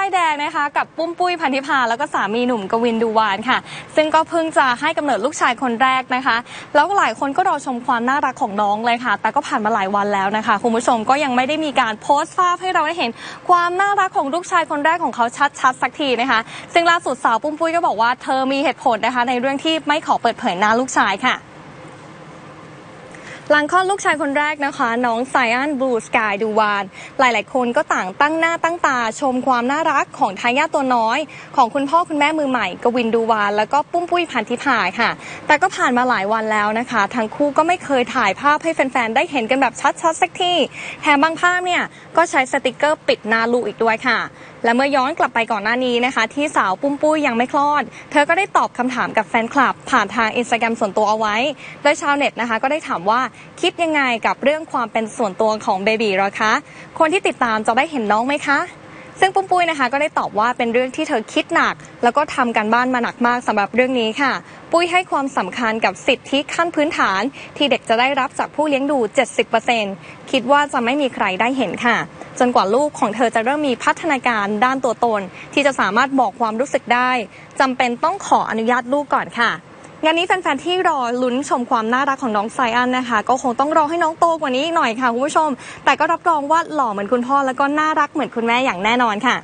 ป้ายแดงนะคะ กับปุ้มปุ้ยพันธิพาแล้วก็สามีหนุ่มกวินดูวานค่ะ ซึ่งก็เพิ่งจะให้กำเนิดลูกชายคนแรกนะคะ แล้วก็หลายคนก็รอชมความน่ารักของน้องเลยค่ะ แต่ก็ผ่านมาหลายวันแล้วนะคะ คุณผู้ชมก็ยังไม่ได้มีการโพสต์ภาพให้เราได้เห็น ความน่ารักของลูกชายคนแรกของเขาชัดๆสักทีนะคะ ซึ่งล่าสุดสาวปุ้มปุ้ยก็บอกว่าเธอมีเหตุผลนะคะ ในเรื่องที่ไม่ขอเปิดเผยหน้าลูกชายค่ะ หลังคลอดลูกชายคนแรกนะคะ น้องไซอ n นบลูสกายดูวาน หลาย ๆ คนก็ต่างตั้งหน้าตั้งตา ชมความน่ารักของทายาทตัวน้อย ของคุณพ่อคุณแม่มือใหม่กวินดูวาน แล้วก็ปุ้มปุ้ยพันธิพาค่ะ แต่ก็ผ่านมาหลายวันแล้วนะคะ ทั้งคู่ก็ไม่เคยถ่ายภาพให้แฟน ๆ ได้เห็นกันแบบชัด ๆ สักทีแถมบางภาพเนี่ยก็ใช้สติกเกอร์ปิดหน้าลูกอีกด้วยค่ะ และเมื่อย้อนกลับไปก่อนหน้านี้นะคะ ที่สาวปุ้มปุ้ยยังไม่คลอด เธอก็ได้ตอบคำถามกับแฟนคลับ ผ่านทางอินสตาแกรมส่วนตัวเอาไว้ โดยชาวเน็ตนะคะ ก็ได้ถามว่าคิดยังไงกับเรื่องความเป็นส่วนตัวของเบบีหรอคะ คนที่ติดตามจะได้เห็นน้องไหมคะซึ่งปุ้มปุ้ยนะคะก็ได้ตอบว่าเป็นเรื่องที่เธอคิดหนัก แล้วก็ทำการบ้านมาหนักมากสำหรับเรื่องนี้ค่ะ ปุ้ยให้ความสำคัญกับสิทธิขั้นพื้นฐาน ที่เด็กจะได้รับจากผู้เลี้ยงดู 70%คิดว่าจะไม่มีใครได้เห็นค่ะ จนกว่าลูกของเธอจะเริ่มมีพัฒนาการด้านตัวตน ที่จะสามารถบอกความรู้สึกได้จำเป็นต้องขออนุญาตลูกก่อนค่ะ งานนี้แฟนๆที่รอลุ้นชมความน่ารักของน้องไซอันนะคะ ก็คงต้องรอให้น้องโตกว่านี้อีกหน่อยค่ะคุณผู้ชม แต่ก็รับรองว่าหล่อเหมือนคุณพ่อแล้วก็น่ารักเหมือนคุณแม่อย่างแน่นอนค่ะ